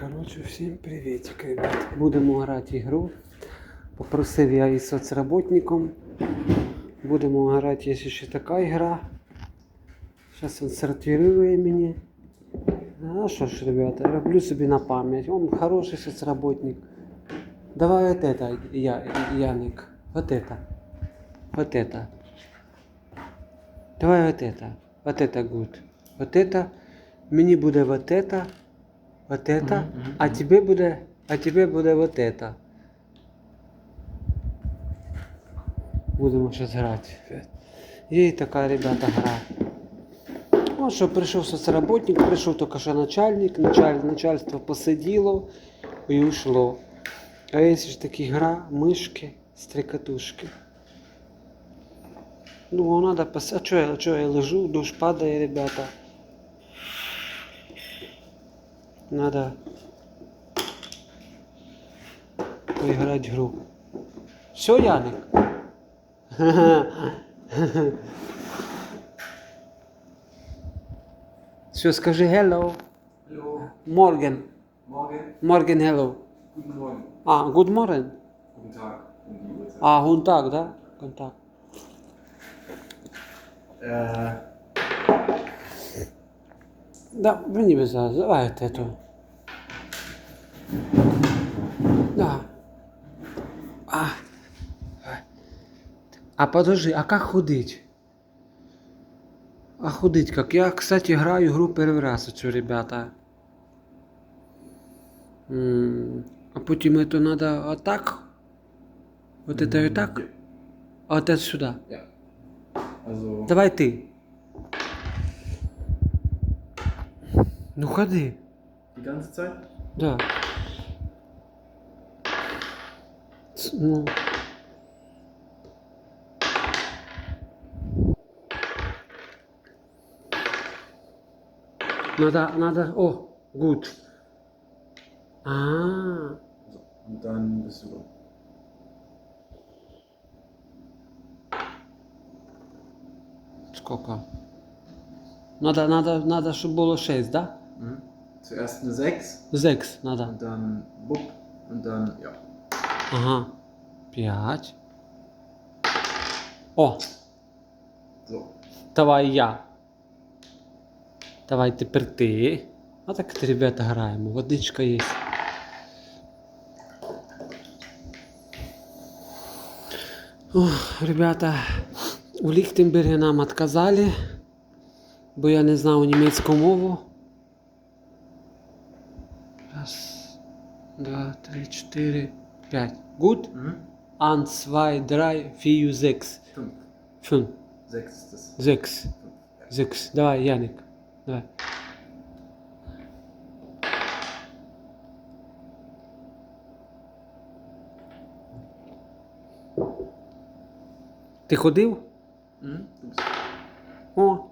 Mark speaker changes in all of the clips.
Speaker 1: Коротше, всім привітик, ребят. Будемо грати ігру. Попросив я із соцработником. Будемо грати, якщо ще така ігра. Зараз він сортирує мені. А що ж, ребята, роблю собі на пам'ять. Он хороший соцработник. Давай вот это, я, Яник. Вот это. Вот это. Давай вот это. Вот это good. Вот это. Мені буде вот это. Вот это. А тебе буде. А тебе буде вот это. Будемо зараз грати. І така, ребята, гра. Ну що, прийшов соцработник, прийшов тільки що начальник, началь, начальство посиділо і ушло. А є ж такі гра, мишки, стрикатушки. Ну, надо пос... А чого я, чого я лежу, дощ падає, ребята. Надо поиграть в гру. Все, Яник? Все, скажи hello.
Speaker 2: Hallo,
Speaker 1: Morgen.
Speaker 2: morgen.
Speaker 1: Morgen hello.
Speaker 2: Guten Morgen.
Speaker 1: А, good morning.
Speaker 2: Guten Tag. Um.
Speaker 1: А, гун так, да? Гун так.
Speaker 2: Äh,
Speaker 1: Да, мені зараз, давайте это. Да. А. А подожди, а как ходить? А ходить как? Я, кстати, играю игру первый раз эту, ребята. М, А потім это надо вот так? Вот это и так? А вот это сюда.
Speaker 2: ja. Also,
Speaker 1: Давай ти. Ну ходи.
Speaker 2: die ganze Zeit?
Speaker 1: Да. Надо, надо, о, gut. А,
Speaker 2: So. Und dann bist du.
Speaker 1: сколько? Надо, надо, надо, щоб було 6, да?
Speaker 2: Mhm. Zuerst eine 6
Speaker 1: Зекс надо.
Speaker 2: und dann Bub und dann, ja.
Speaker 1: Ага. 5. О, Давай я. Давай тепер ти. А так от, ребята, граємо. Водичка є. Ох, ребята, у Ліхтенбергі нам отказали, бо я не знав німецьку мову. Раз, два, три, чотири, п'ять. Gut?
Speaker 2: Mhm.
Speaker 1: Eins, zwei, drei, vier, sechs.
Speaker 2: 5.
Speaker 1: Fünf.
Speaker 2: 6 ist das.
Speaker 1: Зекс.
Speaker 2: Fünf. Ja.
Speaker 1: Зекс. Давай, Яник. Давай. Ти ходив?
Speaker 2: Du bist.
Speaker 1: О.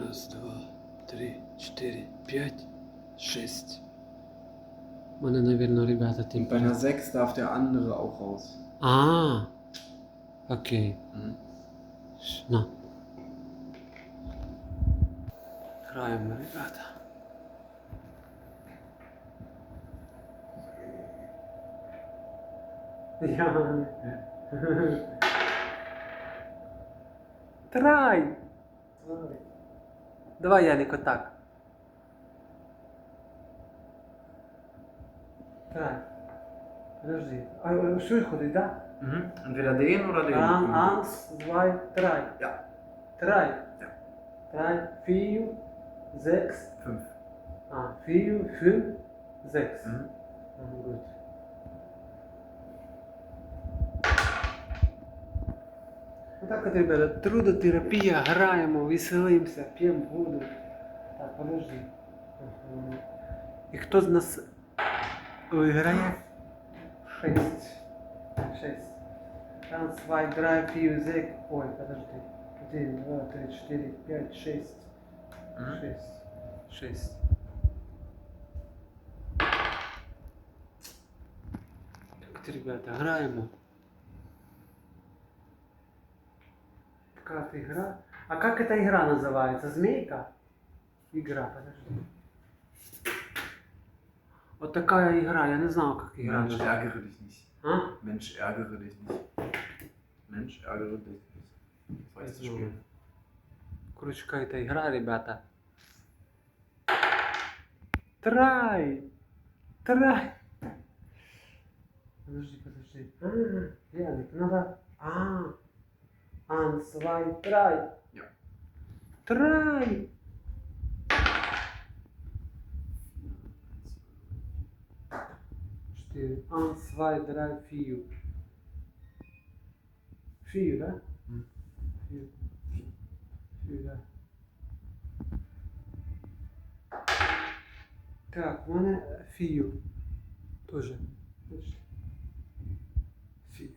Speaker 1: Раз, два, три, чотири, п'ять, шесть. У мене, навірно, ребята,
Speaker 2: Und
Speaker 1: тим.
Speaker 2: bei einer 6 darf der andere auch raus.
Speaker 1: А. Окей.
Speaker 2: Mhm.
Speaker 1: На. Граємо, ребята. Трай! Давай, Янико, так. Подожди. А що ходить, так?
Speaker 2: Mhm. Oder den.
Speaker 1: An,
Speaker 2: Mhm.
Speaker 1: eins, zwei, drei.
Speaker 2: Ja.
Speaker 1: Drei.
Speaker 2: Ja.
Speaker 1: Drei, vier, sechs.
Speaker 2: 5.
Speaker 1: Ah, vier, fünf, sechs.
Speaker 2: Mhm.
Speaker 1: Ah, gut. Отак от, ребята, трудотерапія, граємо, веселимося, п'ємо воду. Так, подожди. І хто з нас виграє? Шесть. Шесть. Раз, два, три, vier, sechs. Ой, подожди. Один, два, три, четыре, пять, шесть.
Speaker 2: Mhm.
Speaker 1: Шесть. Шесть. Так, от, ребята, граємо. Какая-то игра. А как эта игра называется? Змейка? Игра, подожди. Вот такая игра, я не знал, как игра.
Speaker 2: Mensch, ärgere dich nicht.
Speaker 1: А?
Speaker 2: Mensch, ärgere dich nicht. Mensch, ärgere dich nicht. Das war jetzt das Spiel.
Speaker 1: Короче, какая-то игра, ребята. Трай! Трай! Подожди, подожди. А, Яник, надо... А, ан, свай, трай. Трай! Свай, драй, фию. Фию, да?
Speaker 2: М.
Speaker 1: Фию. Фию, да. Так, у мене фію. Тоже. Подожди. Фію.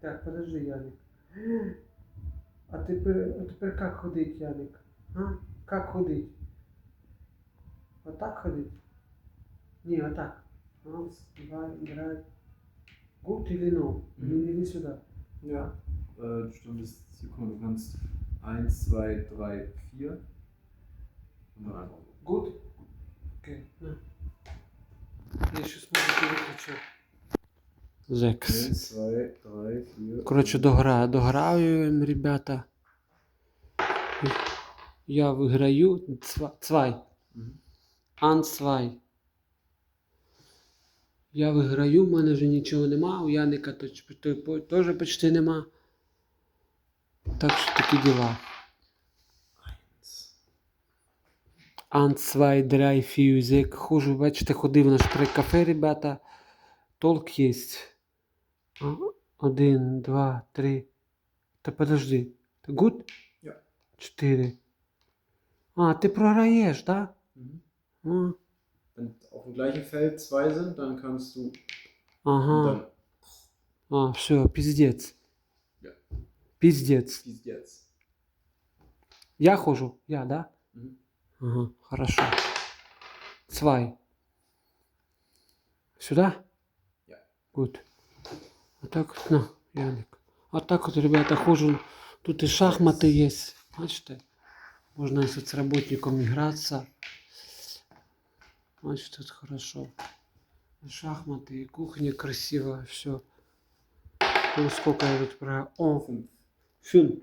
Speaker 1: Так, подожди, Яник. А тепер, а тепер як ходить, Яник? А? Как ходить? Отак ходить? Ні, отак. Два, драй. Gut или no?
Speaker 2: Мгм.
Speaker 1: Или, или сюда.
Speaker 2: Ja. Äh, du standest, Sekunde, du kannst 1, 2, 3, 4. Und dann einfach so.
Speaker 1: Good? Окей. На. Я щось музику виключив. Зекс.
Speaker 2: 1, 2, 3, 4.
Speaker 1: Коротше, дограю, дограю, ребята. Я виграю. Цва- Цвай.
Speaker 2: Mhm.
Speaker 1: Ан-свай. Я виграю, в мене вже нічого нема, у Яника теж почти нема. Так що такі діла. Ан-свай, драй, фьюзик. Хожу, бачите, ходив на штрик кафе, ребята. Толк є. Один, два, три. Та подожди. Гуд? Чотири. А, ти програєш, так? Да?
Speaker 2: Wenn auf dem gleichen Feld zwei sind, dann kannst du. Und
Speaker 1: Ага.
Speaker 2: dann
Speaker 1: А, все, піздець.
Speaker 2: Ja.
Speaker 1: Піздець.
Speaker 2: pießt jetzt.
Speaker 1: Я хожу? Я, да?
Speaker 2: Mhm.
Speaker 1: Ага, хорошо. Цвай. Сюда?
Speaker 2: Ja.
Speaker 1: Гуд. А так, от, на, Яник. А так от, ребята, хожу. Тут і шахмати є. Бачите? Можна і соцработником гратися. Бачите, тут хорошо. Шахматы, и кухня красиво, все. Ну, сколько я тут про... О, фюн.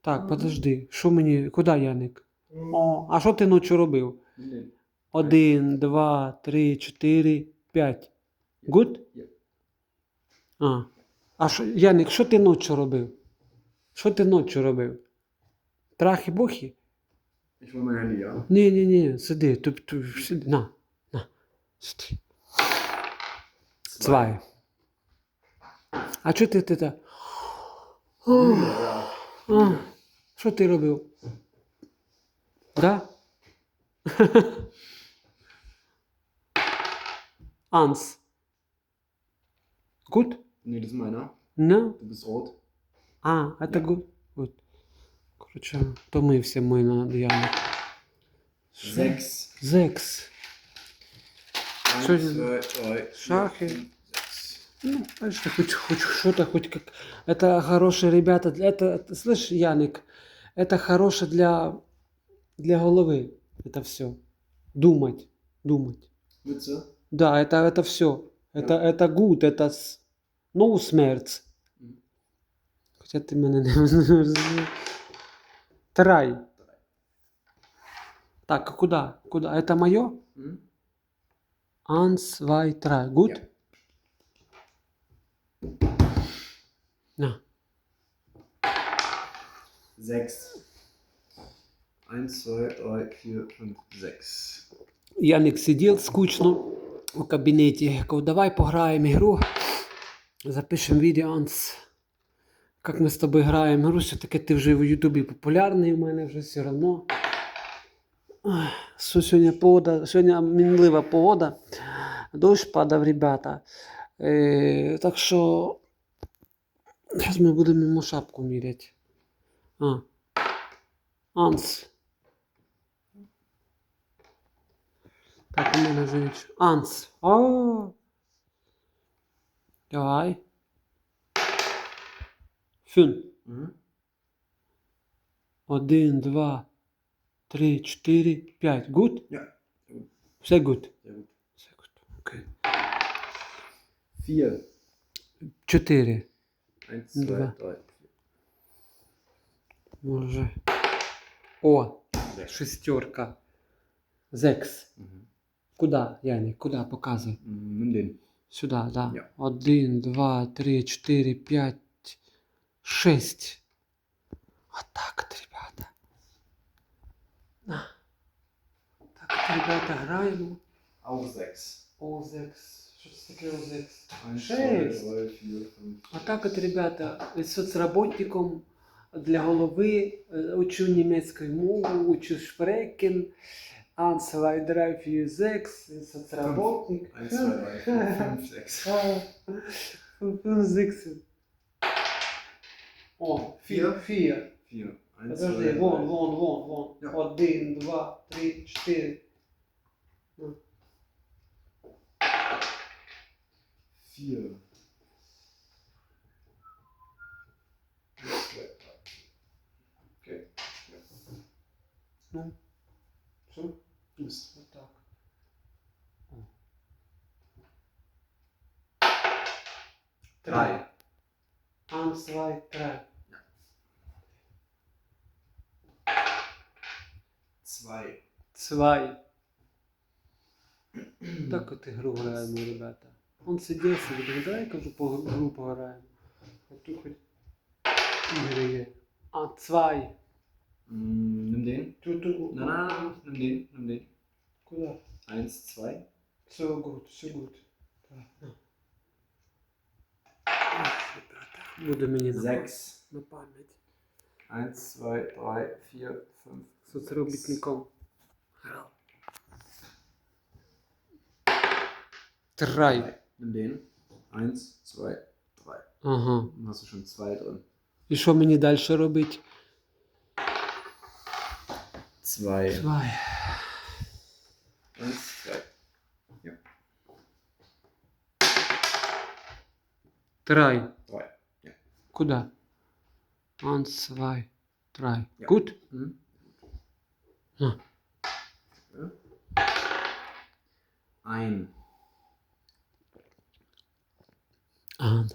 Speaker 1: Так, подожди. Що мені. Куди Яник? О, а що ти ночі робив? Один, два, три, чотири, п'ять. Гуд? А. А що, Яник, що ти ночі робив? Що ти ночі робив? Трахи-бохи?
Speaker 2: Ich hole mein Handy, ja?
Speaker 1: Ні, ні, ні, сиди, тут, тут, сиди, на, на, сиди. Цвай. А що ти, ти та? О, а, що ти робив? Да? Анс. Gut?
Speaker 2: Nee, das ist meiner.
Speaker 1: No?
Speaker 2: Du bist rot.
Speaker 1: А, это
Speaker 2: Ja.
Speaker 1: good. Good. Короче, втомився ми на Яник.
Speaker 2: Sechs. Zwei, drei, vier,
Speaker 1: Шахи.
Speaker 2: sechs.
Speaker 1: Ну, бачите, хоть, хоть что-то, хоть как... Это хорошие ребята. Это, это, слышь, Яник, это хорошее для, для головы. Это все. Думать. Думать.
Speaker 2: Mütze.
Speaker 1: Да, это, это все. Это, это good, это с... no смерть.
Speaker 2: Мгм.
Speaker 1: Хоча ти мене не розумієш. Трай. Так, куда? Куда? Это мое? Eins, zwei, drei. Gut? На.
Speaker 2: Sechs. Eins, zwei, drei, vier, fünf, sechs.
Speaker 1: Яник сидів скучно у кабінеті. Я давай пограємо ігру. Запишемо відео, Анс. Як ми з тобою граємо гру, все-таки ти вже в Ютубі популярний у мене вже все одно. Що сьогодні погода, сьогодні мінлива погода. Дощ падав, ребята. Е, так що. Зараз ми будемо йому шапку міряти. А. Анс. Так, у мене вже ніч. Анс. О. Давай. Фюн. Один, два, три, чотири, п'ять. Гуд?
Speaker 2: Ja.
Speaker 1: Все good.
Speaker 2: Sehr gut.
Speaker 1: Все good. Окей.
Speaker 2: Vier.
Speaker 1: Чотири.
Speaker 2: Eins,
Speaker 1: Два.
Speaker 2: drei.
Speaker 1: Може. О,
Speaker 2: Sechs.
Speaker 1: шестерка. Зекс.
Speaker 2: Mhm.
Speaker 1: Куда, Яні? Куда? Показуй.
Speaker 2: Mm, Nimm den.
Speaker 1: Сюди, да.
Speaker 2: Я.
Speaker 1: Один, два, три, чотири, п'ять, шесть. Отак от, ребята. На. Так от, ребята, граємо.
Speaker 2: Auch sechs.
Speaker 1: Озекс. Що це таке Озекс?
Speaker 2: Eins,
Speaker 1: Шесть.
Speaker 2: zwei, drei, vier, fünf.
Speaker 1: Отак от, ребята, соцработником для голови е, учу німецькою мовою, учу шпрекен, Ансела і драйв Юзекс, соцработник.
Speaker 2: Eins, zwei, drei, vier, fünf, sechs.
Speaker 1: Фізикс. О,
Speaker 2: Vier.
Speaker 1: Фія.
Speaker 2: Vier. Eins,
Speaker 1: Подожди,
Speaker 2: zwei,
Speaker 1: вон,
Speaker 2: drei.
Speaker 1: вон, вон, вон.
Speaker 2: Я.
Speaker 1: Один, два, три, чотири.
Speaker 2: Vier. Eins, zwei, drei. Okay.
Speaker 1: Ну, все.
Speaker 2: Bist.
Speaker 1: Отак.
Speaker 2: Drei.
Speaker 1: Eins, zwei, drei.
Speaker 2: Zwei.
Speaker 1: Zwei. Так от ігру граємо, ребята. Он сидів собі, думає, давай кажу, по гру пограємо. А тут хоч ігри є. А, zwei.
Speaker 2: Mm, nimm den.
Speaker 1: Тут, тут,
Speaker 2: Nein, nein, nein, nimm den. Nimm den.
Speaker 1: Куди?
Speaker 2: Eins, zwei.
Speaker 1: Все гуд, все гуд. Так. на. Ах, ребята, Буде мені на,
Speaker 2: Sechs.
Speaker 1: на пам'ять.
Speaker 2: Eins, zwei, drei, vier, fünf.
Speaker 1: Соцробітником.
Speaker 2: Drei. Nimm den. Eins, zwei, drei.
Speaker 1: Ага.
Speaker 2: Dann hast du schon zwei drin.
Speaker 1: І що мені далі робити?
Speaker 2: Zwei.
Speaker 1: Zwei.
Speaker 2: Eins, zwei.
Speaker 1: Трай.
Speaker 2: Drei.
Speaker 1: Куда? Eins, zwei, drei.
Speaker 2: Ja.
Speaker 1: Gut?
Speaker 2: Mhm.
Speaker 1: Ja.
Speaker 2: Ja. Ein.
Speaker 1: Ан.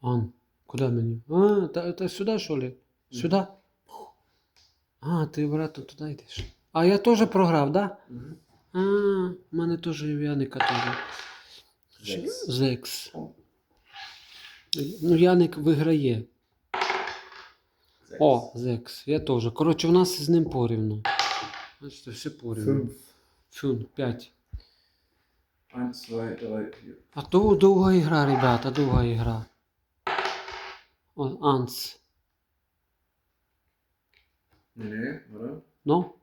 Speaker 1: Ан. Куда мені? А, та, та сюди, що ли? Сюди? А, ти обратно туди йдеш. А я теж програв, да? А, в мене теж Яника теж.
Speaker 2: Зекс.
Speaker 1: Зекс. Ну, Яник виграє. О, Зекс, я теж. Коротше, у нас з ним порівну. Бачите, все порівну. Фюн, 5.
Speaker 2: Eins, zwei.
Speaker 1: А то довга ігра, ребята, довга ігра. О, Анс.
Speaker 2: Nee.
Speaker 1: Ну?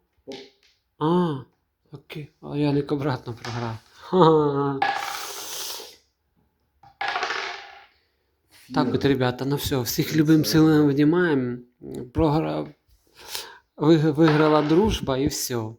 Speaker 1: А, окей. А Яник обратно програв. Ха-ха. Так
Speaker 2: вот,
Speaker 1: от, ребята, ну все, всіх любим силам обнімаємо. Програв. Виграла дружба і все.